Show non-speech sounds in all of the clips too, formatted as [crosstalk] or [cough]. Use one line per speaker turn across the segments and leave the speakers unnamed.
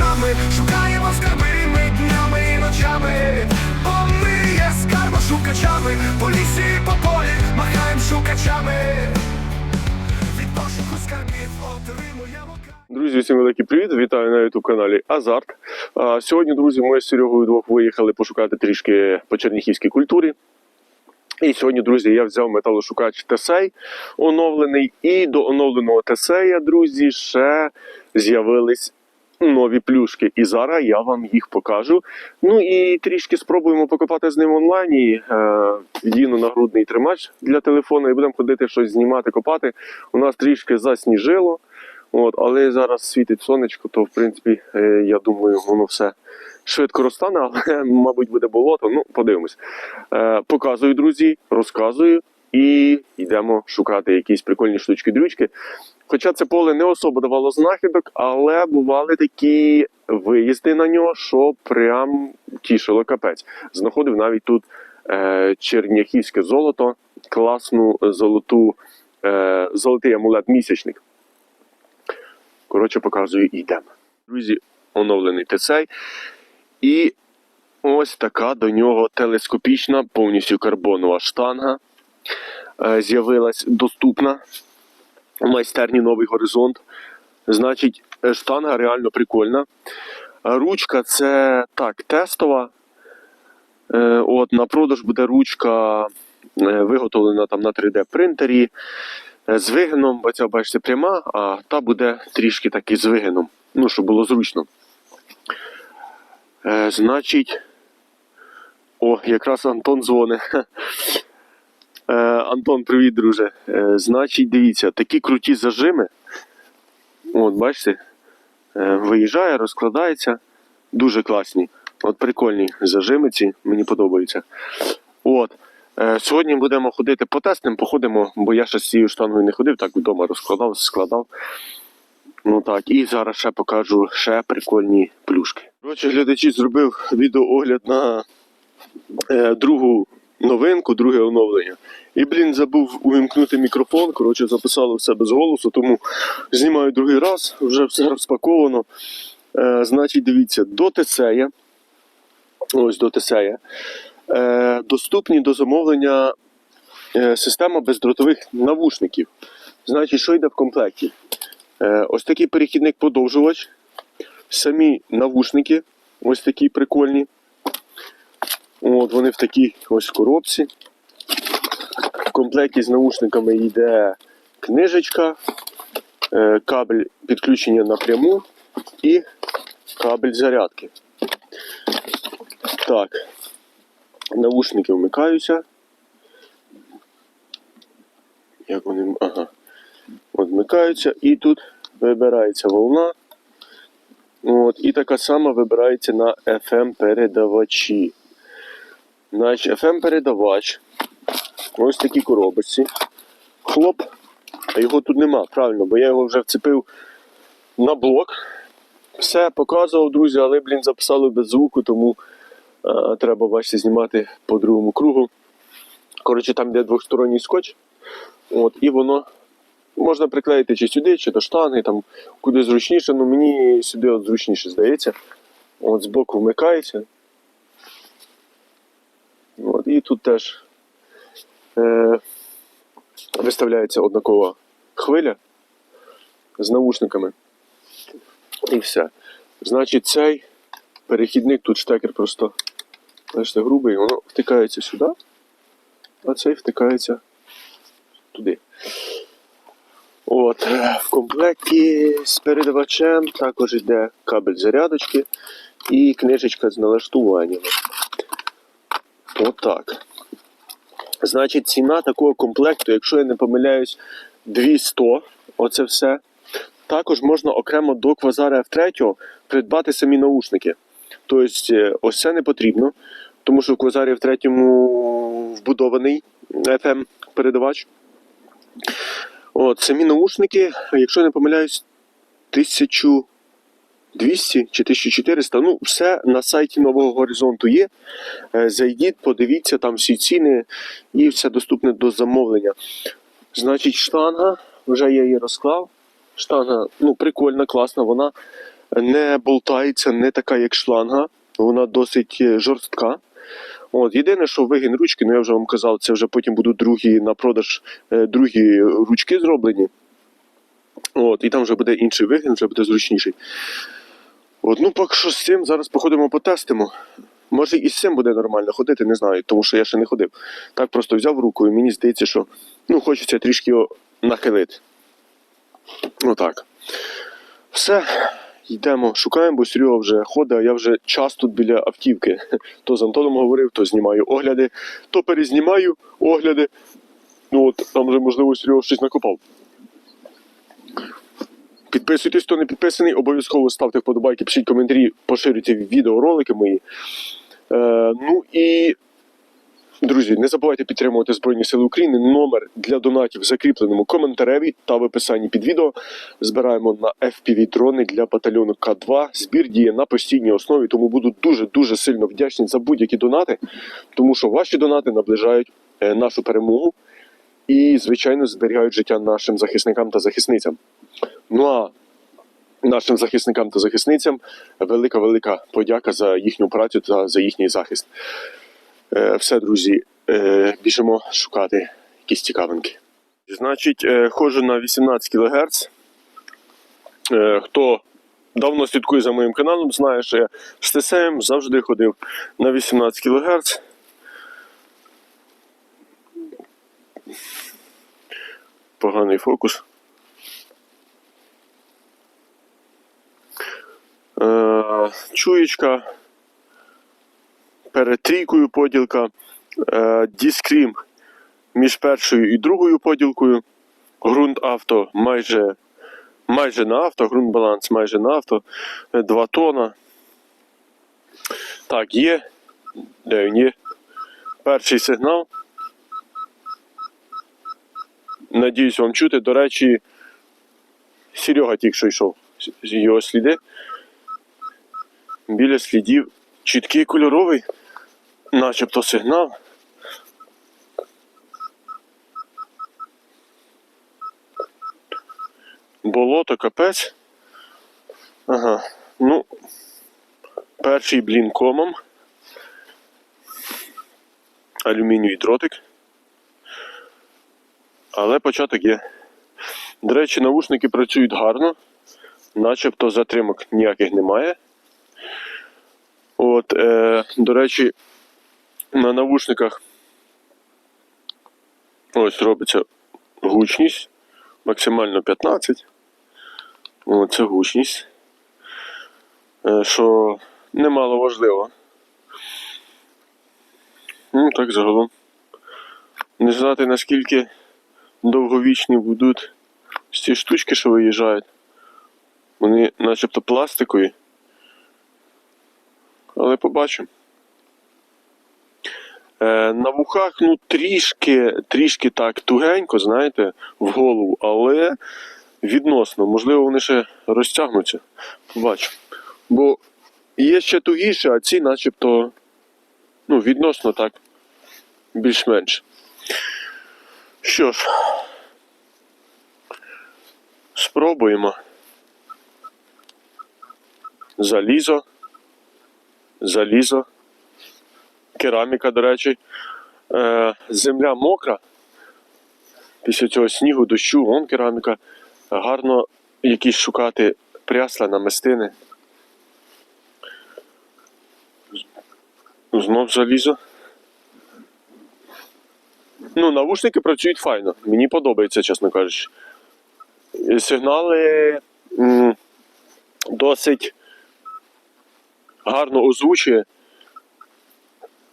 шукачами, шукаємо скарби ми днями і ночами, бо ми є скарбошукачами, по лісі по полі махаємо шукачами. Від пошуку скарбів отримуємо
Друзі, всім великий привіт! Вітаю на youtube каналі Азарт. А, сьогодні, друзі, ми з Серегою двох виїхали пошукати трішки по черніхівській культурі. І сьогодні, друзі, я взяв металошукач Тесей оновлений. І до оновленого Тесея, друзі, ще з'явились нові плюшки. І зараз я вам їх покажу. Ну і трішки спробуємо покопати з ним в онлайні. Е, Вдіну нагрудний тримач для телефону і будемо ходити щось знімати, копати. У нас трішки засніжило. От, але зараз світить сонечко, то в принципі, е, я думаю, воно все швидко розтане, але, мабуть, буде болото. Ну, подивимось. Е, показую, друзі, розказую і йдемо шукати якісь прикольні штучки-дрючки. Хоча це поле не особо давало знахідок, але бували такі виїзди на нього, що прям тішило капець. Знаходив навіть тут е, черняхівське золото, класну золоту, е, золотий амулет місячник. Коротше, показую йдемо. Друзі, оновлений тесей. І ось така до нього телескопічна, повністю карбонова штанга. Е, З'явилась доступна у майстерні Новий Горизонт. Значить, штанга реально прикольна. Ручка це так, тестова. Е, От, на продаж буде ручка е, виготовлена там на 3D принтері. Е, з вигином, бо ця, бачите, пряма, а та буде трішки таки з вигином. Ну, щоб було зручно. Значить, о, якраз Антон дзвонить. [laughs] Е, Антон, привіт, друже. Е, значить, дивіться, такі круті зажими. От, бачите, е, виїжджає, розкладається. Дуже класні. От прикольні зажими ці, мені подобаються. От. Сьогодні будемо ходити по тестам, походимо, бо я ще з цією штангою не ходив, так вдома розкладав, складав. Ну так, і зараз ще покажу ще прикольні плюшки. Коротше, глядачі зробив відеоогляд на е, другу новинку, друге оновлення. І, блін, забув увімкнути мікрофон. Коротше, записало все без голосу, тому знімаю другий раз, вже все розпаковано. Е, значить, дивіться, до Тесея. Ось до Тесея. Е, доступні до замовлення е, система бездротових навушників. Значить, що йде в комплекті? Е, ось такий перехідник подовжувач, самі навушники, ось такі прикольні. От вони в такій ось коробці. В комплекті з наушниками йде книжечка, е, кабель підключення напряму і кабель зарядки. Так, Навушники вмикаються. Як вони. Ага. От вмикаються і тут вибирається волна. От, і така сама вибирається на FM передавачі. Значить, FM передавач. Ось такі коробочці. Хлоп. А його тут нема, правильно, бо я його вже вцепив на блок. Все показував, друзі, але, блін, записали без звуку, тому Е, треба, бачите, знімати по другому кругу. Коротше, там йде двосторонній скотч. От, і воно можна приклеїти чи сюди, чи до штанги, там куди зручніше, ну мені сюди от зручніше здається. От збоку вмикається. І тут теж е, виставляється однакова хвиля з наушниками. І все. Значить, цей перехідник, тут штекер просто бачите, грубий, воно втикається сюди, а цей втикається туди. От, В комплекті з передавачем також йде кабель зарядочки і книжечка з налаштуваннями. Отак. Значить, ціна такого комплекту, якщо я не помиляюсь, 200, оце все. Також можна окремо до квазара F3 придбати самі наушники. Тобто, е, ось це не потрібно, тому що в квазарі F3 вбудований FM передавач. От, самі наушники, якщо я не помиляюсь, 1200 чи 1400. Ну, все на сайті Нового Горизонту є. Е, Зайдіть, подивіться, там всі ціни і все доступне до замовлення. Значить, штанга, вже я її розклав. Штанга ну, прикольна, класна, вона не болтається, не така, як шланга. Вона досить е, жорстка. От, єдине, що вигін ручки, ну я вже вам казав, це вже потім будуть другі на продаж е, другі ручки зроблені. От, і там вже буде інший вигін, вже буде зручніший. От, ну, поки що з цим зараз походимо потестимо. Може і з цим буде нормально ходити, не знаю, тому що я ще не ходив. Так просто взяв руку і мені здається, що ну, хочеться трішки його нахилити. Отак. Все, йдемо, шукаємо, бо Серега вже ходить, а я вже час тут біля автівки. [laughs] То з Антоном говорив, то знімаю огляди, то перезнімаю огляди. Ну от там вже, можливо, Серега щось накопав. Підписуйтесь, хто не підписаний, обов'язково ставте вподобайки, пишіть коментарі, поширюйте відеоролики мої. Е, ну і, друзі, не забувайте підтримувати Збройні Сили України. Номер для донатів в закріпленому коментареві та в описанні під відео. Збираємо на FPV дрони для батальйону К2. Збір діє на постійній основі, тому буду дуже-дуже сильно вдячний за будь-які донати, тому що ваші донати наближають е, нашу перемогу і, звичайно, зберігають життя нашим захисникам та захисницям. Ну а нашим захисникам та захисницям велика велика подяка за їхню працю та за їхній захист. Е, все, друзі, е, біжимо шукати якісь цікавинки. Значить, е, ходжу на 18 кГц. Хто давно слідкує за моїм каналом, знає, що я з ТСМ завжди ходив на 18 кГц. Поганий фокус. Чуєчка, перед трійкою поділка, е, діскрім між першою і другою поділкою, ґрунт авто майже, майже на авто, ґрунт баланс майже на авто, 2 тона. Так, є. Де він є? Перший сигнал. Надіюсь, вам чути. До речі, Серега тільки що йшов його сліди біля слідів чіткий кольоровий, начебто сигнал. Болото, капець. Ага, ну, перший блін комом. Алюмінієвий дротик. Але початок є. До речі, навушники працюють гарно, начебто затримок ніяких немає. От, е, до речі, на навушниках ось робиться гучність, максимально 15. О, це гучність. Е, що немало важливо. Ну, так загалом. Не знати наскільки довговічні будуть ці штучки, що виїжджають. Вони начебто пластикові. Але побачимо. Е, на вухах, ну, трішки, трішки так тугенько, знаєте, в голову, але відносно, можливо, вони ще розтягнуться. Побачимо. Бо є ще тугіше, а ці начебто, ну, відносно так, більш-менш. Що ж, спробуємо. Залізо залізо, кераміка, до речі. Е, земля мокра. Після цього снігу, дощу, вон кераміка. Гарно якісь шукати прясла, намистини. Знов залізо. Ну, навушники працюють файно. Мені подобається, чесно кажучи. Сигнали досить гарно озвучує,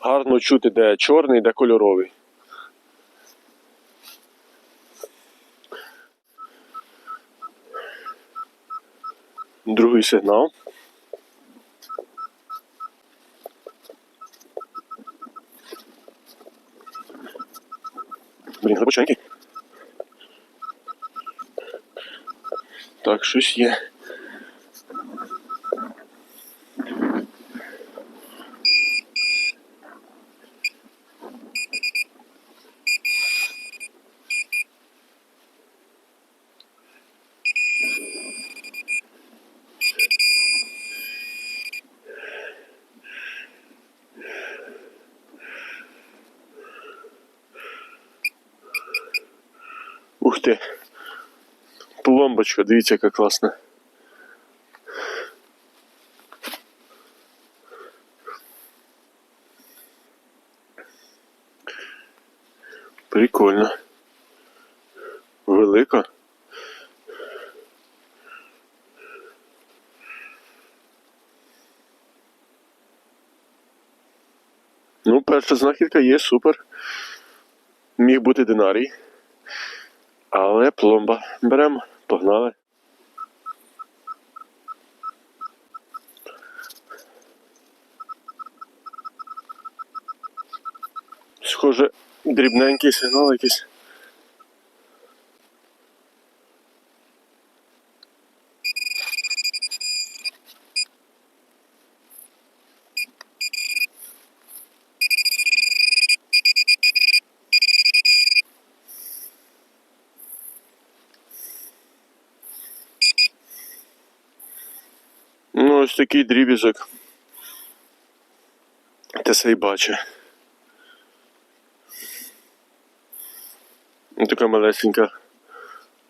гарно чути, де чорний, де кольоровий. Другий сигнал. Блін, глибоченький. Так, щось є. Ух ти. Пломбочка, дивіться, яка класна. Прикольно. Велика. Ну, перша знахідка є супер. Міг бути динарій. Але пломба. Беремо, погнали. Схоже, дрібненький сигнал якийсь. Ну, ось такий дрібізок. Те все й бачить. Ну, така малесенька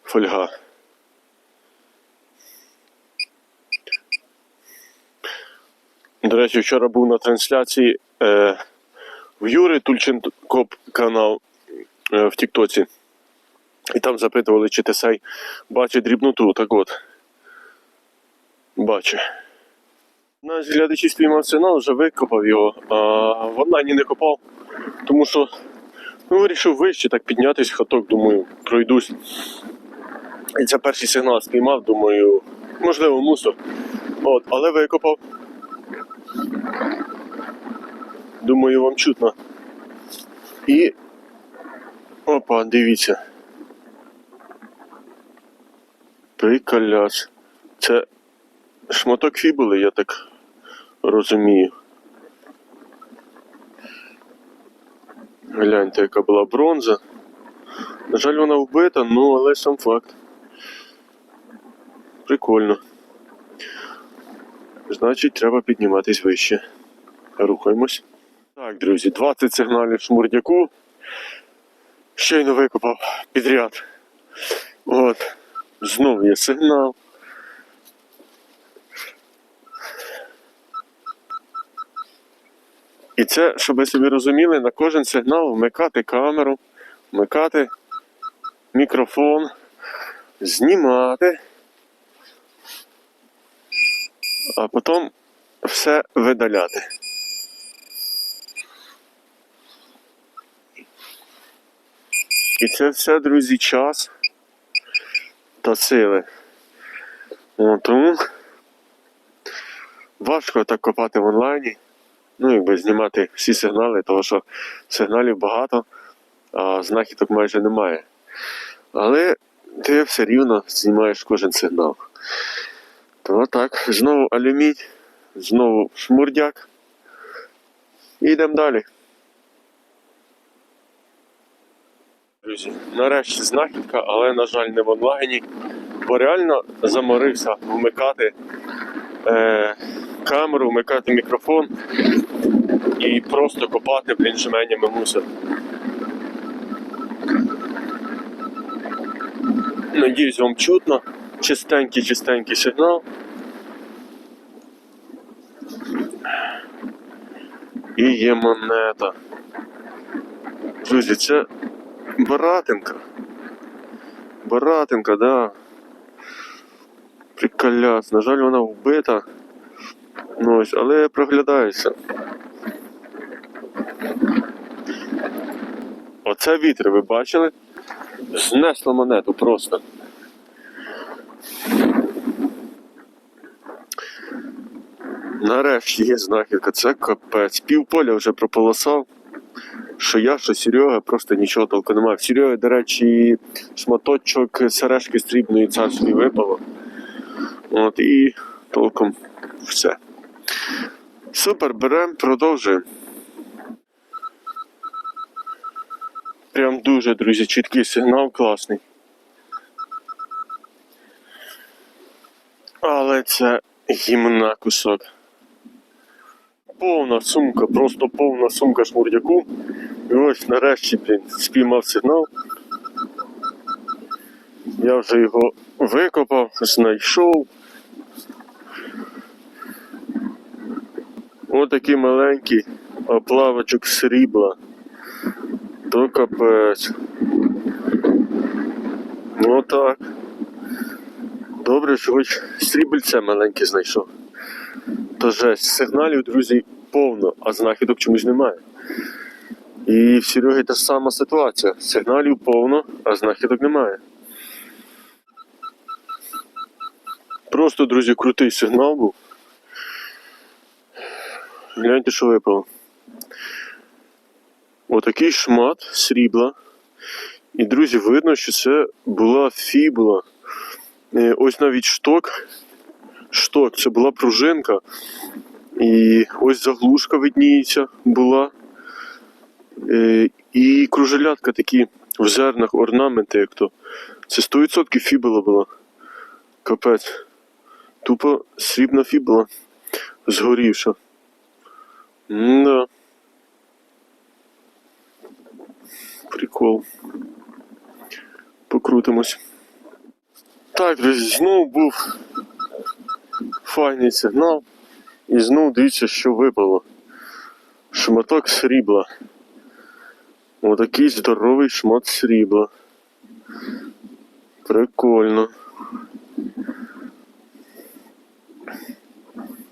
фольга. До речі, вчора був на трансляції е, в Юри Тульченкоп канал е, в Тіктоці. І там запитували, чи Тесей бачить дрібноту. Так от. Бачу. Наш глядачі спіймав сигнал, вже викопав його, а в онлайні не копав, тому що ну, вирішив вище так піднятись, хаток, думаю, пройдусь. І це перший сигнал спіймав, думаю, можливо, мусор. От, але викопав. Думаю, вам чутно. І. Опа, дивіться. Приколяс. Це шматок фібули, я так розумію. Гляньте, яка була бронза. На жаль, вона вбита, ну але сам факт. Прикольно. Значить, треба підніматись вище. Рухаємось. Так, друзі, 20 сигналів шмурдяку. Щойно викопав підряд. От. Знову є сигнал. І це, щоб ви собі розуміли, на кожен сигнал вмикати камеру, вмикати мікрофон, знімати, а потім все видаляти. І це все, друзі, час та сили. Тому важко так копати в онлайні ну, якби знімати всі сигнали, тому що сигналів багато, а знахідок майже немає. Але ти все рівно знімаєш кожен сигнал. То так, знову алюмінь, знову шмурдяк. І йдемо далі. Друзі, нарешті знахідка, але, на жаль, не в онлайні, бо реально заморився вмикати е, камеру, вмикати мікрофон і просто копати блін жменями мусор. Надіюсь, вам чутно. Чистенький, чистенький сигнал. І є монета. Друзі, це баратинка. Баратинка, да. Приколяс. На жаль, вона вбита. Ну ось, але проглядається. Оце вітер, ви бачили? Знесло монету просто. Нарешті є знахідка, це капець. Півполя вже прополосав. Що я, що Серега, просто нічого толку немає. В Сереги, до речі, шматочок сережки срібної царської випало. От і толком все. Супер, беремо, продовжуємо. Прям дуже, друзі, чіткий сигнал, класний. Але це гімна кусок. Повна сумка, просто повна сумка шмурдяку. І ось нарешті, блін, спіймав сигнал. Я вже його викопав, знайшов. Отакий маленький оплавочок срібла. То капець. Ну так. Добре, що хоч срібельце маленьке знайшов. То жесть, сигналів, друзі, повно, а знахідок чомусь немає. І в Сереги та ж сама ситуація. Сигналів повно, а знахідок немає. Просто, друзі, крутий сигнал був. Гляньте, що випало. Отакий шмат срібла. І, друзі, видно, що це була фібула. Е, Ось навіть шток. Шток, це була пружинка. І ось заглушка видніється була. Е, І кружелятка такі в зернах, орнаменти, як то. Це 100% фібула була. Капець. Тупо срібна фібула. Згорівша. Да. Прикол. Покрутимось. Так, друзі, знову був файний сигнал. І знову дивіться, що випало. Шматок срібла. Отакий здоровий шмат срібла. Прикольно.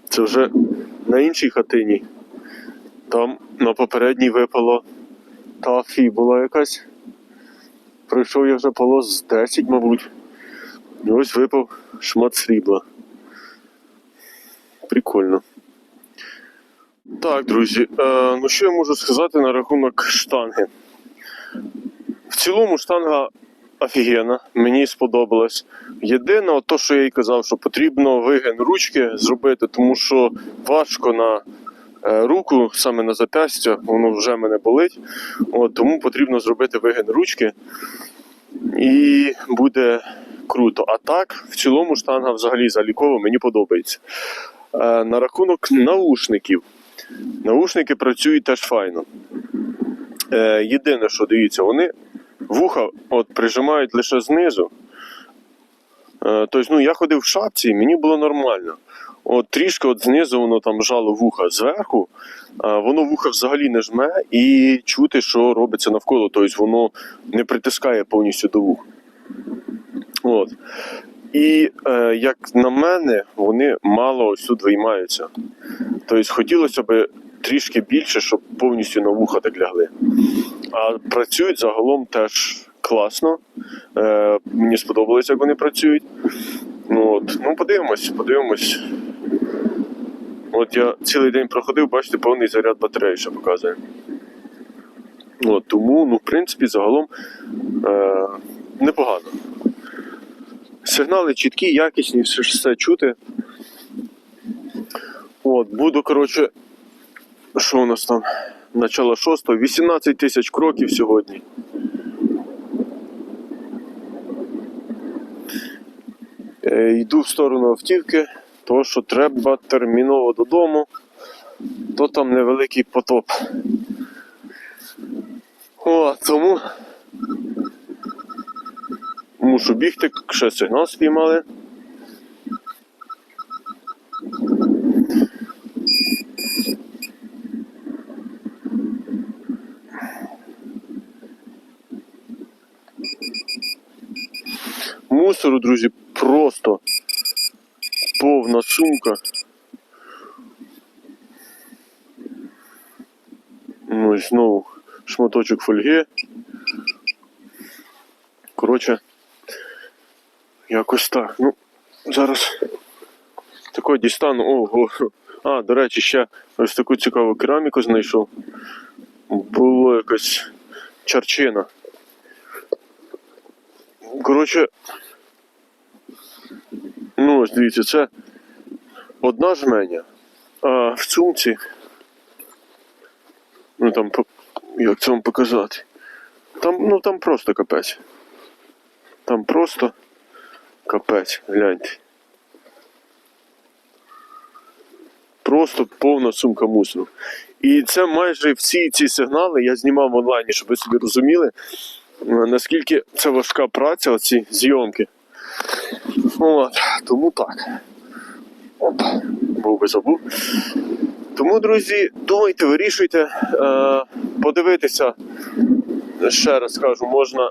Це вже на іншій хатині. Там на попередній випало та фібула якась. Пройшов я вже полос з 10, мабуть. І ось випав шмат срібла. Прикольно. Так, друзі, е, ну що я можу сказати на рахунок штанги? В цілому штанга офігенна, мені сподобалась. Єдине, то, що я й казав, що потрібно вигин ручки зробити, тому що важко на руку, саме на запястя, воно вже мене болить. От, тому потрібно зробити вигин ручки і буде круто. А так, в цілому штанга взагалі залікова, мені подобається. Е, на рахунок наушників. Наушники працюють теж файно. Е, єдине, що дивіться, вони вуха от, прижимають лише знизу. Е, тобто, ну, я ходив в шапці, і мені було нормально. От трішки от знизу воно там жало вуха зверху, а воно вуха взагалі не жме і чути, що робиться навколо. Тобто воно не притискає повністю до вух. От. І е, як на мене, вони мало ось тут виймаються. Тобто хотілося б трішки більше, щоб повністю на вуха так лягли. А працюють загалом теж класно. Е, мені сподобалось, як вони працюють. Ну, от. ну подивимось, подивимось. От я цілий день проходив, бачите, повний заряд батареї ще показує. От, тому, ну, в принципі, загалом е, непогано. Сигнали чіткі, якісні, все, все чути. От, буду, коротше, що у нас там? Начало 6 18 тисяч кроків сьогодні. Е, Йду в сторону автівки, тому що треба терміново додому, то там невеликий потоп. О, тому мушу бігти, ще сигнал спіймали. Мусору, друзі, просто повна сумка. Ну і знову шматочок фольги. Коротше, якось так. Ну, зараз тако дістану. Ого. А, до речі, ще ось таку цікаву кераміку знайшов. Було якась чарчина. Коротше, ну ось дивіться, це одна жменя, а в сумці, ну там, як це вам показати? Там, ну там просто капець. Там просто капець, гляньте. Просто повна сумка мусору. І це майже всі ці сигнали я знімав в онлайні, щоб ви собі розуміли. наскільки це важка праця, оці зйомки. От, тому так. Оп, був би забув. Тому, друзі, думайте, вирішуйте, е, подивитися. Ще раз кажу, можна.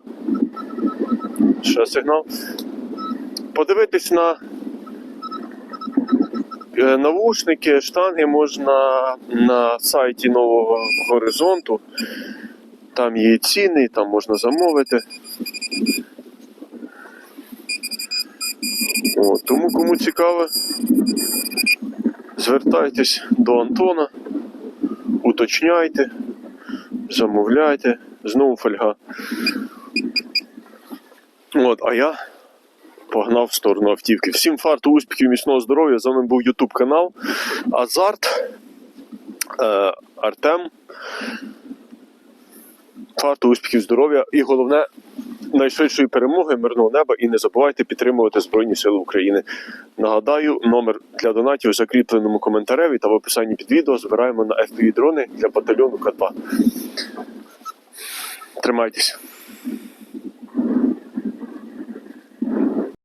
Ще сигнал. Подивитись на е, навушники, штанги можна на сайті Нового Горизонту. Там є ціни, там можна замовити. От, тому кому цікаво, звертайтесь до Антона, уточняйте, замовляйте, знову фольга. От, а я погнав в сторону автівки. Всім фарту, успіхів, міцного здоров'я. З вами був YouTube канал Азарт е, Артем. Фарту, успіхів, здоров'я і головне найшвидшої перемоги, мирного неба і не забувайте підтримувати Збройні Сили України. Нагадаю, номер для донатів у закріпленому коментареві та в описанні під відео збираємо на FPV дрони для батальйону К2. Тримайтесь.